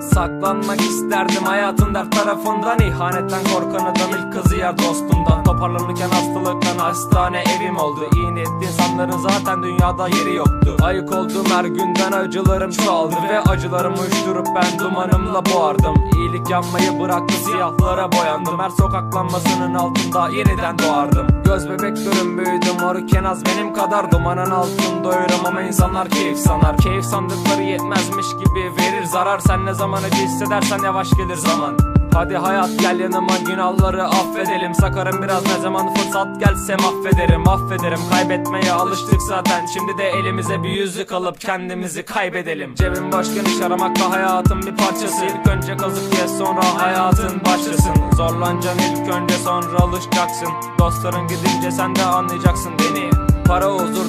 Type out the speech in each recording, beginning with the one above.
Saklanmak isterdim hayatın dert tarafından İhanetten korkan adam ilk kızı yer dostundan Toparlanırken hastalıktan hastane evim oldu. İyi niyetli insanların zaten dünyada yeri yoktu. Ayık olduğum her günden acılarım çoğaldı Ve acılarımı uçturup ben dumanımla boğardım. İyilik yanmayı bıraktı siyahlara boyandım. Her sokak lambasının altında yeniden doğardım Göz bebeklerim büyüdü moruk en az benim kadar. Dumanın altında uyurum ama insanlar keyif sanar. Keyif sandıkları yetmezmiş gibi verir zarar. Sen ne zaman acı hissedersen yavaş gelir zaman Hadi hayat gel yanıma günahları affedelim. Sakarım biraz ne zaman fırsat gelse mahvederim Affederim. Kaybetmeye alıştık zaten Şimdi de elimize bir yüzük alıp kendimizi kaybedelim. Cebim boşken iş aramak da hayatın bir parçası. İlk önce kazık ye sonra hayatın başlasın. Zorlanacaksın ilk önce sonra alışacaksın. Dostların gidince sen de anlayacaksın beni. Para huzur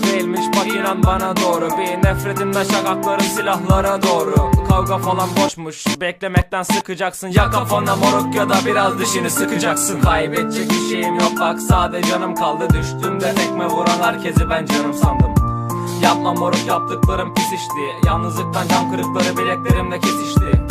inan bana doğru. Bir nefretimden şakaklarım silahlara doğru. Kavga falan boşmuş. Beklemekten sıkacaksın. Ya kafana moruk ya da biraz dişini sıkacaksın. Kaybedecek bir şeyim yok. Bak sade canım kaldı. Düştüğümde tekme vuran herkesi ben canım sandım. Yapma moruk. Yaptıklarım pis işti Yalnızlıktan cam kırıkları bileklerimde kesişti